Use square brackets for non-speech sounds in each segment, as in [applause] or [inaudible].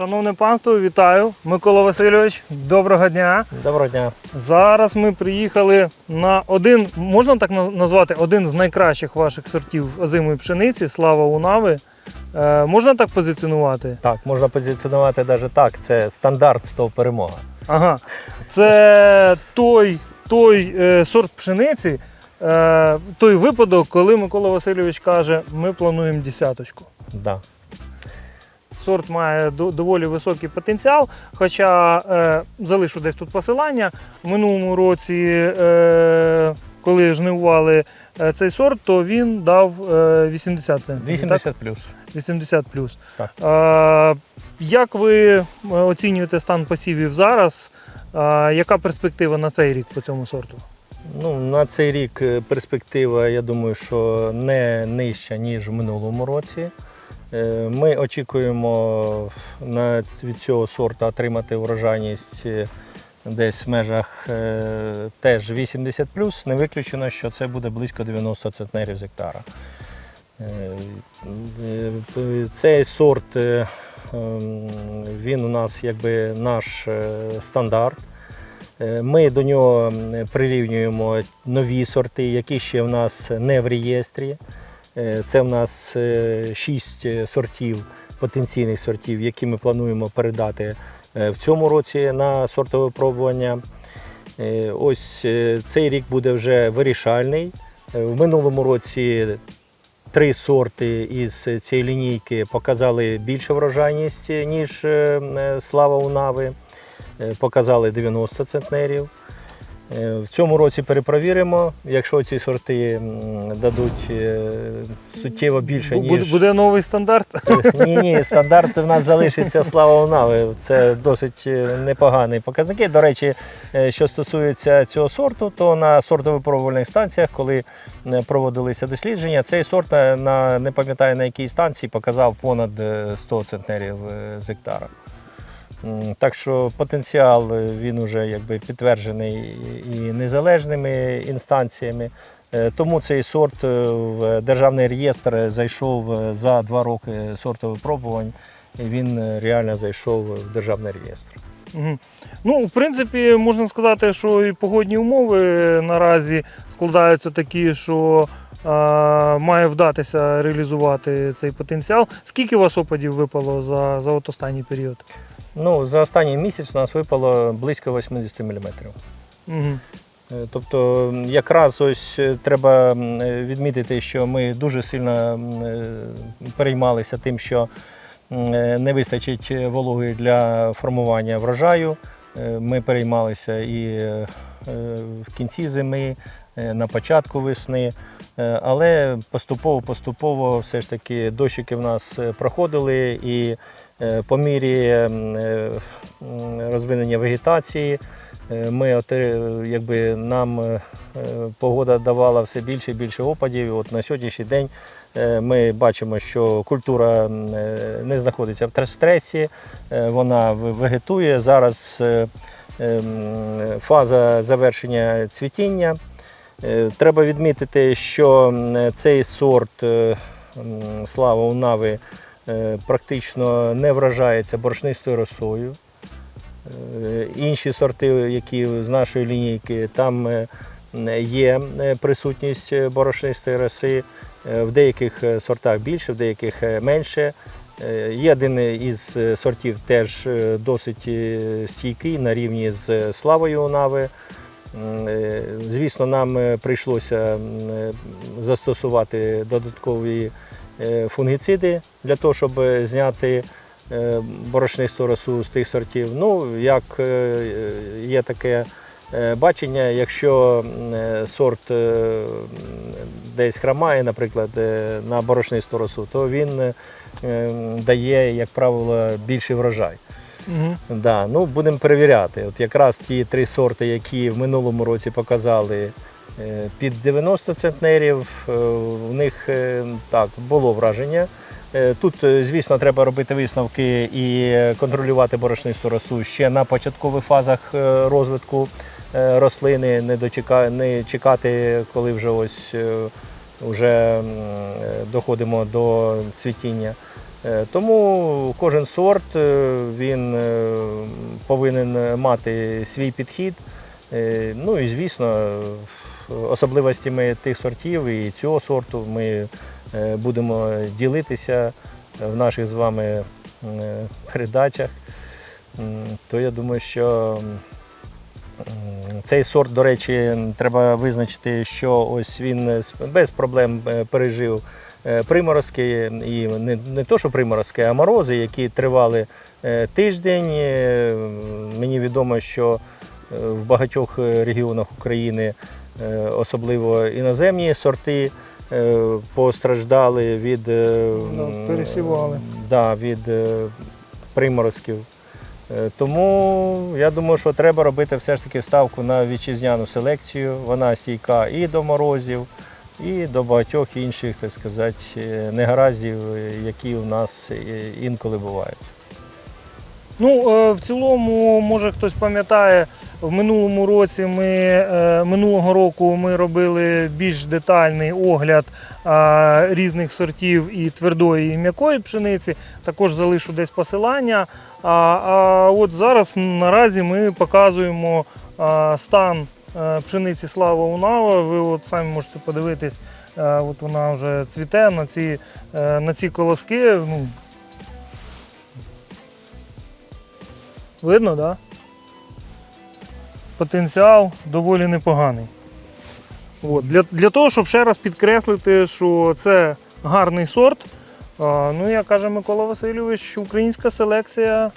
Шановне панство, вітаю. Микола Васильович, доброго дня. Доброго дня. Зараз ми приїхали на один, можна так назвати, один з найкращих ваших сортів озимої пшениці Слава Унави. Е, можна так позиціонувати? Так, можна позиціонувати навіть так. Це стандарт стов перемога. Ага. Це той, той е, сорт пшениці, е, той випадок, коли Микола Васильович каже, ми плануємо десяточку. Да. Сорт має доволі високий потенціал, хоча е, залишу десь тут посилання. В минулому році, е, коли жнивували е, цей сорт, то він дав е, 80 центнерів. 80 плюс. 80 плюс. Так. Е, як ви е, оцінюєте стан посівів зараз? Е, яка перспектива на цей рік по цьому сорту? Ну, на цей рік е, перспектива, я думаю, що не нижча, ніж в минулому році. Е, Ми очікуємо від цього сорту отримати врожайність е, десь в межах е, теж 80 Не виключено, що це буде близько 90 центнерів з гектара. Цей сорт ем, він у нас якби наш стандарт. Ми до нього прирівнюємо нові сорти, які ще в нас не в реєстрі. Е, Це в нас е, шість е, сортів, потенційних сортів, які ми плануємо передати в цьому році на сортове випробування. Е, Ось цей рік буде вже вирішальний. В минулому році три сорти із цієї лінійки показали більше врожайність, ніж Слава Унави. Е, Показали 90 центнерів. Е, В цьому році перепровіримо, якщо ці сорти дадуть е, суттєво більше, ніж буде новий стандарт? ні, ні, стандарт в нас залишиться слава Унави. Це досить е, непогані показники. До речі, е, що стосується цього сорту, то на сортово-випробувальних станціях, коли е, проводилися дослідження, цей сорт на, не пам'ятаю на якій станції показав понад е, 100 центнерів е, з гектара. Так що потенціал е, він вже якби підтверджений і незалежними інстанціями. Е, Тому цей сорт е, в державний реєстр зайшов за два роки сортових випробувань. І він реально зайшов в державний реєстр. Мгм. Ну, в принципі, можна сказати, що і погодні умови наразі складаються такі, що е, має вдатися реалізувати цей потенціал. Скільки у вас опадів випало за, за от останній період? Ну, за останній місяць у нас випало близько 80 мм. Угу. Тобто, якраз ось е, треба е, відмітити, що ми дуже сильно е, переймалися тим, що не вистачить вологи для формування врожаю. Ми переймалися і в кінці зими, на початку весни. Але поступово-поступово все ж таки дощики в нас проходили і по мірі е, м, розвинення вегетації Е, Ми якби нам е, е, погода давала все більше і більше опадів. От на сьогоднішній день е, ми бачимо, що культура е, не знаходиться в тр- стресі, е, вона вегетує. Зараз е, е, фаза завершення цвітіння. Е, Треба відмітити, що цей сорт е, слава унави е, практично не вражається борошнистою росою. Е, Інші сорти, які з нашої лінійки, там е, є е, присутність е, борошнистої роси. Е, В деяких е, сортах більше, в деяких е, менше. Е, Є один із е, сортів теж е, досить е, стійкий на рівні з славою Унави. Е, Звісно, нам е, прийшлося е, застосувати додаткові е, фунгіциди для того, щоб е, зняти е, борошнисту росу з тих сортів. Ну, як е, є таке е, бачення, якщо е, сорт е, десь хромає, наприклад, е, на борошнисту росу, то він е, дає, як правило, більший врожай. Угу. Да, ну будемо перевіряти. От якраз ті три сорти, які в минулому році показали е, під 90 центнерів, е, у них е, так було враження. Е, Тут, е, звісно, треба робити висновки і е, контролювати борошнисту росу ще на початкових фазах е, розвитку е, рослини, не, дочека... не чекати, коли вже ось е, вже е, доходимо до цвітіння. Е, Тому кожен сорт е, він е, повинен мати свій підхід. Е, Ну і звісно, особливостями тих сортів і цього сорту ми е, будемо ділитися в наших з вами е, передачах. То я думаю, що цей сорт, до речі, треба визначити, що ось він без проблем е, пережив приморозки, і не, не то, що приморозки, а морози, які тривали тиждень. Мені відомо, що в багатьох регіонах України, особливо іноземні сорти, е, постраждали від, е, Да, пересівали. Да, від е, приморозків. Е, Тому я думаю, що треба робити все ж таки ставку на вітчизняну селекцію. Вона стійка і до морозів, і до багатьох інших, так сказати, е, негараздів, е, які у нас е, інколи бувають. Ну, е, в цілому, може хтось пам'ятає, в минулому році ми е, минулого року ми робили більш детальний огляд різних сортів і твердої, і м'якої пшениці. Також залишу десь посилання. А, а от зараз наразі ми показуємо стан е, пшениці Слава Унава. Ви от самі можете подивитись, е, от вона вже цвіте на ці, на ці колоски. Ну, Видно, так? Да? Потенціал доволі непоганий. От. Для, для того, щоб ще раз підкреслити, що це гарний сорт, а, ну, як каже Микола Васильович, українська селекція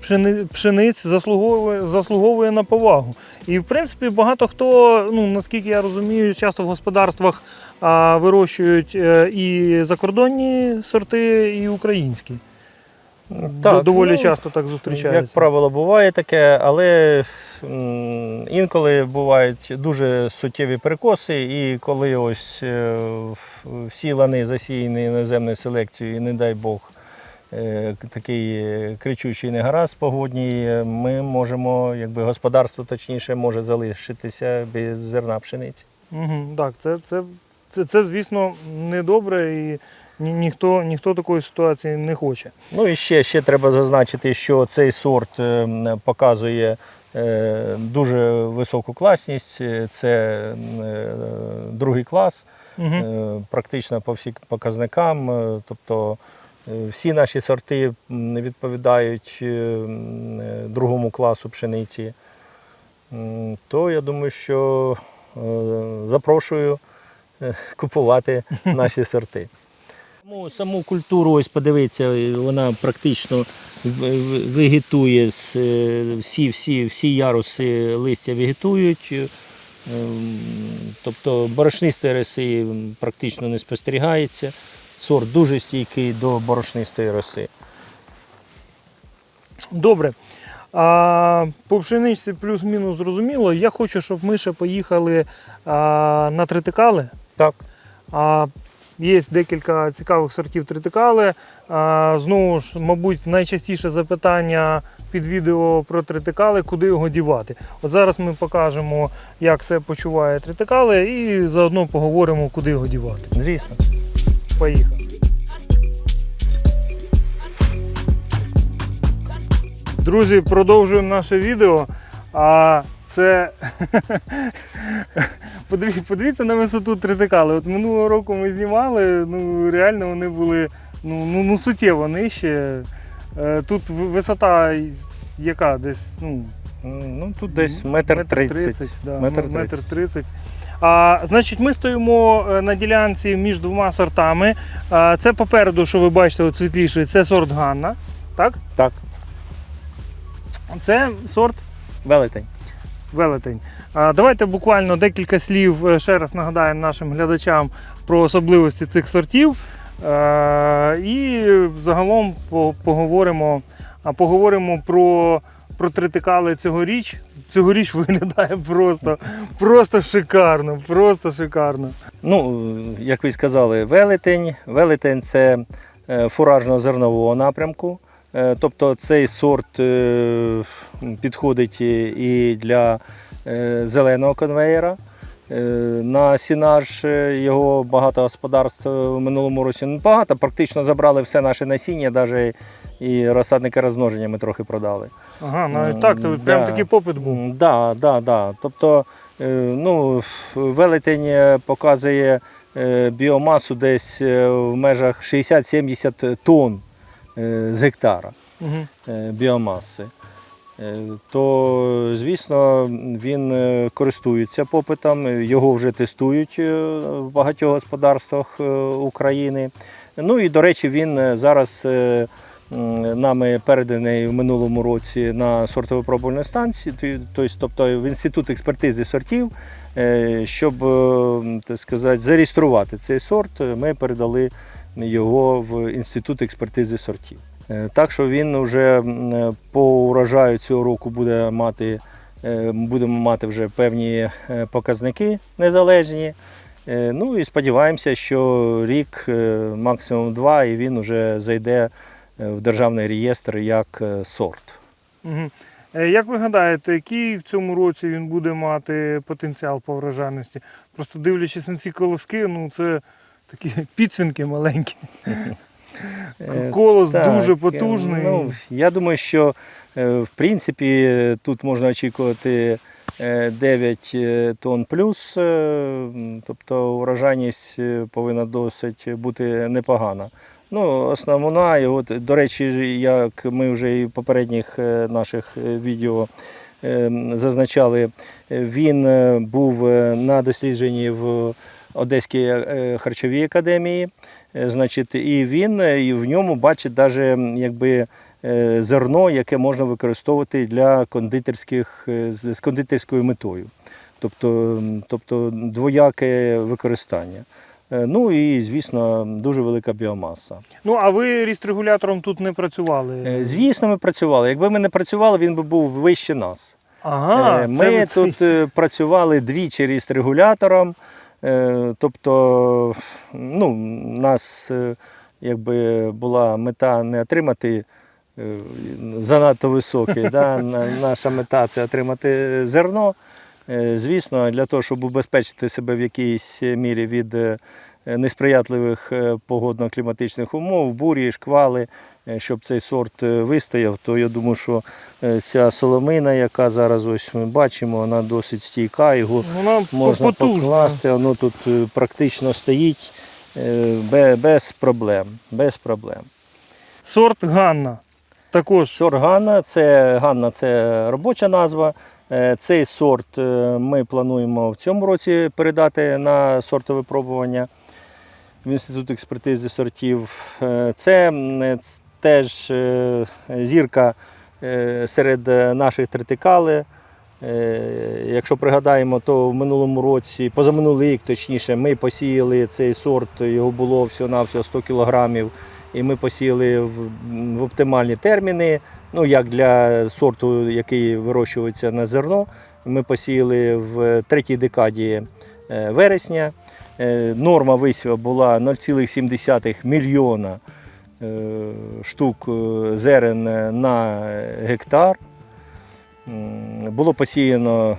пшени, пшениць заслуговує, заслуговує на повагу. І в принципі багато хто, ну, наскільки я розумію, часто в господарствах вирощують е, і закордонні сорти, і українські. Д- доволі ну, часто так зустрічається. Як правило, буває таке, але інколи бувають дуже суттєві перекоси, і коли ось е, всі лани засіяні іноземною селекцією, і не дай Бог, е, такий е, кричущий негаразд погодній, ми можемо, якби господарство точніше, може залишитися без зерна пшениці. Угу, так, це, це, це, це, звісно, недобре і ні, ніхто, ніхто такої ситуації не хоче. Ну і ще, ще треба зазначити, що цей сорт е, показує е, дуже високу класність. Е, Це другий клас, Угу. практично по всім показникам. Тобто всі наші сорти відповідають другому класу пшениці. То я думаю, що запрошую купувати [laughs] наші сорти. Саму, саму культуру, ось подивіться, вона практично вегетує, е, всі, всі, всі яруси листя вегетують. е, Тобто борошнистої роси практично не спостерігається. Сорт дуже стійкий до борошнистої роси. Добре. А, по пшеничці плюс-мінус зрозуміло. Я хочу, щоб ми ще поїхали а, на тритикали. Так. А, є декілька цікавих сортів тритикали. Знову ж, мабуть, найчастіше запитання під відео про тритикали, куди його дівати. От зараз ми покажемо, як це почуває тритикали, і заодно поговоримо, куди його дівати. Звісно. Поїхали. Друзі, продовжуємо наше відео. А це [laughs] подивіться на висоту тритикали. От минулого року ми знімали, ну реально вони були ну, ну, ну суттєво нижче. Е, Тут висота яка десь ну, Ну, тут десь метр тридцять. Метр тридцять. тридцять. А, значить, ми стоїмо е, на ділянці між двома сортами. А, це попереду, що ви бачите, от світліше, це сорт Ганна. Так? Так, Це сорт велетень. Велетень. Давайте буквально декілька слів е, ще раз нагадаємо нашим глядачам про особливості цих сортів. Е, І загалом поговоримо, поговоримо про, про тритикали цьогоріч. Цьогоріч [laughs] виглядає просто, просто шикарно, просто шикарно. Ну, як ви сказали, велетень. Велетень це е, фуражно-зернового напрямку. Е, Тобто цей сорт е, підходить і і для е, зеленого конвеєра. На сінаж його багато господарств в минулому році не багато, практично забрали все наше насіння, навіть і розсадники розмноження ми трохи продали. Ага, навіть М, так, то прям да. такий попит був. Так, да, да, да. Тобто ну, велетень показує біомасу десь в межах 60-70 тонн з гектара е, біомаси. Е, То, звісно, він е, користується попитом, його вже тестують е, в багатьох господарствах е, України. Ну і, до речі, він е, зараз е, нами переданий в минулому році на сортово-пробувальну станцію, тобто, тобто в інститут експертизи сортів, е, щоб е, так сказати, зареєструвати цей сорт, е, ми передали його в інститут експертизи сортів. Е, Так що він вже е, по урожаю цього року буде мати, е, будемо мати вже певні показники незалежні. Ну і сподіваємося, що рік, максимум два, і він вже зайде в державний реєстр як сорт. Угу. Як ви гадаєте, який в цьому році він буде мати потенціал по врожайності? Просто дивлячись на ці колоски, ну це такі [laughs] підсвинки маленькі. [laughs] Колос Так, дуже е, потужний. Ну, я думаю, що е, в принципі тут можна очікувати е, 9 е, тонн плюс, тобто урожайність повинна досить бути непогана. Ну, основна, і от, до речі, як ми вже і в попередніх наших відео е, зазначали, він був на дослідженні в Одеській е, харчовій академії. Е, Значить, і він е, і в ньому бачить даже, якби, зерно, яке можна використовувати для кондитерських, з кондитерською метою. Тобто, тобто двояке використання. Ну і, звісно, дуже велика біомаса. Ну, а ви рістрегулятором тут не працювали? Звісно, ми працювали. Якби ми не працювали, він би був вище нас. Ага, Е, це Ми тут працювали двічі з регулятором. Е, Тобто, ну, нас е, якби була мета не отримати е, занадто високий. да? [laughs] Наша мета це отримати зерно. Е, Звісно, для того, щоб убезпечити себе в якійсь мірі від е, несприятливих е, погодно-кліматичних умов, бурі, шквали, е, щоб цей сорт е, вистояв, то я думаю, що е, ця соломина, яка зараз ось ми бачимо, вона досить стійка, його Вона можна потужна. покласти, воно тут е, практично стоїть е, без проблем. Без проблем. Сорт Ганна. Також Сорт Ганна, це Ганна це робоча назва. Е, Цей сорт е, ми плануємо в цьому році передати на сортове пробування в Інститут експертизи сортів. Е, Це е, теж е, зірка е, серед наших тритикали. Е, Якщо пригадаємо, то в минулому році, позаминулий рік, точніше, ми посіяли цей сорт, його було всього-навсього 100 кілограмів, і ми посіяли в, в оптимальні терміни. Ну, як для сорту, який вирощується на зерно. Ми посіяли в третій декаді вересня. Норма висіву була 0,7 мільйона штук е, зерен на гектар. Було посіяно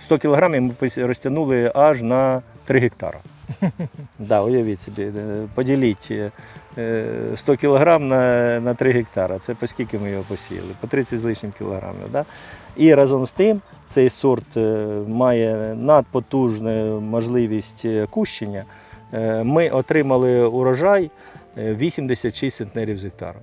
100 кілограмів, ми розтягнули аж на 3 гектара. [laughs] Да, уявіть собі, е, поділіть е, 100 кілограм на, на 3 гектара. Це по скільки ми його посіяли? По 30 з лишнім кілограмів. Да? І разом з тим цей сорт е, має надпотужну можливість е, кущення. Е, Ми отримали урожай е, 86 центнерів з гектара.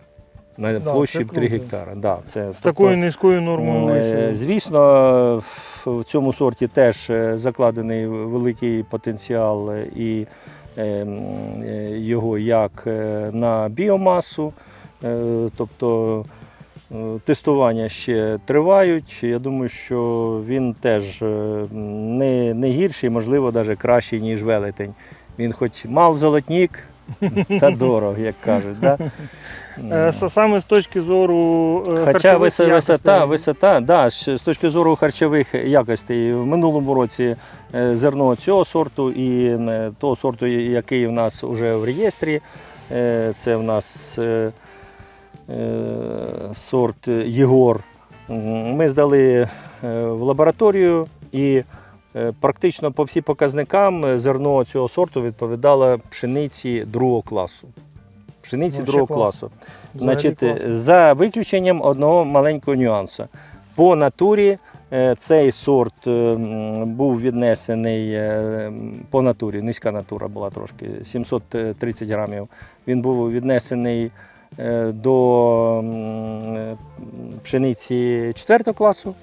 На Да, площі 3 гектара. Да, це, з такою низькою нормою Е. Звісно, в цьому сорті теж е, закладений великий потенціал і е, його як на біомасу. Е, Тобто тестування ще тривають. Я думаю, що він теж не, не гірший, можливо, навіть кращий, ніж велетень. Він хоч мал золотник, та дорог, як кажуть. Да? Е, Саме з точки зору е, Хоча харчових висота, якостей. висота, висота, да, з точки зору харчових якостей, в минулому році е, зерно цього сорту і того сорту, який в нас вже в реєстрі, це в нас сорт Єгор. Ми здали в лабораторію і Практично по всім показникам е, зерно цього сорту відповідало пшениці другого класу. Пшениці Вообще другого клас. класу. Взагалі Значить, е, за виключенням одного маленького нюансу. По натурі е, цей сорт е, був віднесений е, по натурі, низька натура була трошки, 730 грамів. Він був віднесений е, до е, пшениці 4 класу,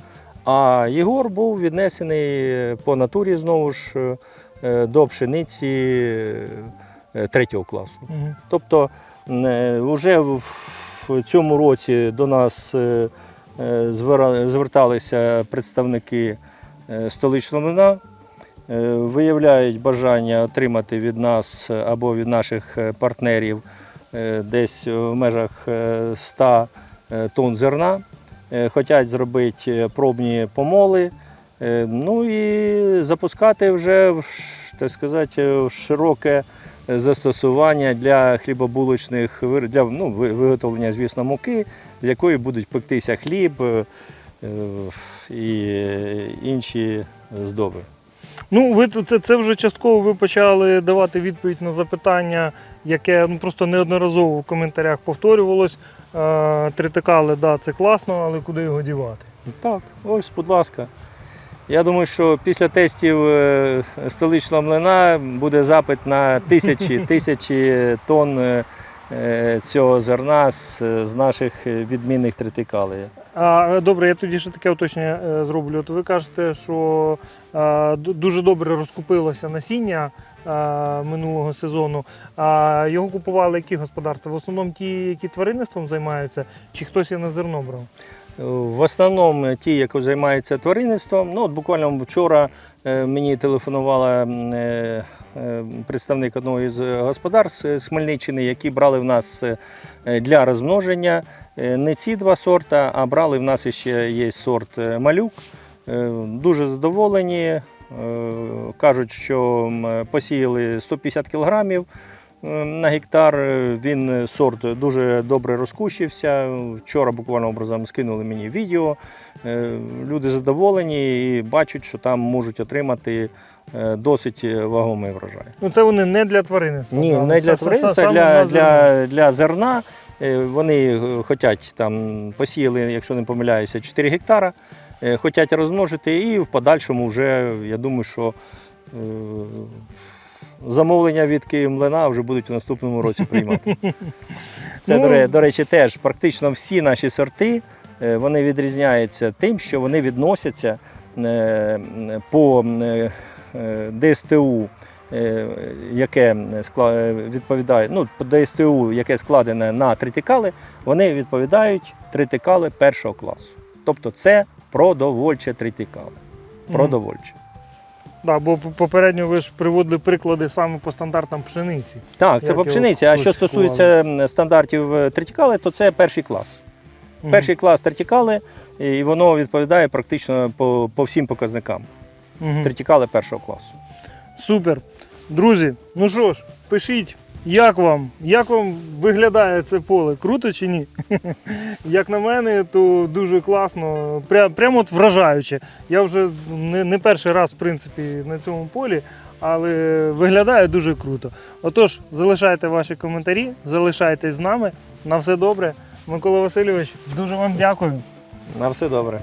а Єгор був віднесений е, по натурі знову ж е, до пшениці 3 класу. Мгм. Тобто вже в в цьому році до нас е, е, зверталися представники е, столичного млина, е, виявляють бажання отримати від нас або від наших е, партнерів е, десь в межах е, 100 е, тонн зерна. Е, Хотять зробити е, пробні помоли. Е, Ну і запускати вже так сказати, в широке застосування для хлібобулочних для ну, виготовлення, звісно, муки, з якої будуть пектися хліб і інші здоби. Ну, ви це, це вже частково ви почали давати відповідь на запитання, яке ну, просто неодноразово в коментарях повторювалось. Е, тритикали, да, це класно, але куди його дівати? Так, ось, будь ласка. Я думаю, що після тестів е, столичного млина буде запит на тисячі [laughs] тисячі тонн е, е, цього зерна з, з наших відмінних тритикалей. А, добре, я тоді ще таке уточнення е, зроблю. От ви кажете, що а, дуже добре розкупилося насіння а, минулого сезону. А його купували які господарства? В основному ті, які тваринництвом займаються, чи хтось і на зерно брав? В основному ті, які займаються тваринництвом. Ну, от буквально вчора е, мені телефонувала е, е, представник одного із господарств з Хмельниччини, які брали в нас для розмноження не ці два сорта, а брали в нас ще є сорт малюк. Дуже задоволені. Кажуть, що посіяли 150 кілограмів на гектар. Е, Він е, сорт дуже добре розкущився. Вчора буквально образом скинули мені відео. Е, Люди задоволені і бачать, що там можуть отримати е, досить вагомий врожай. Ну це вони не для тваринництва. Ні, не для тваринства, для, для, для зерна. Е, Вони хочуть там посіяли, якщо не помиляюся, 4 гектара. е, Хочуть розмножити і в подальшому вже, я думаю, що е, замовлення від Київмлина вже будуть в наступному році приймати. [laughs] Це, Ну, до, речі, теж практично всі наші сорти е, вони відрізняються тим, що вони відносяться е, по е, ДСТУ, яке відповідає, ну, по ДСТУ, яке складене на тритикали, вони відповідають тритикали першого класу. Тобто це продовольче тритикали. Продовольче. Да, бо попередньо ви ж приводили приклади саме по стандартам пшениці. Так, це по пшениці. А що стосується стандартів тритікали, то це перший клас. Угу. Перший клас тритікали, і воно відповідає практично по, по всім показникам. Угу. Тритикали першого класу. Супер. Друзі, ну що ж, пишіть, як вам, як вам виглядає це поле? Круто чи ні? [laughs] Як на мене, то дуже класно, пря, прямо от вражаюче. Я вже не, не перший раз, в принципі, на цьому полі, але виглядає дуже круто. Отож, залишайте ваші коментарі, залишайтесь з нами. На все добре. Микола Васильович, дуже вам дякую. На все добре.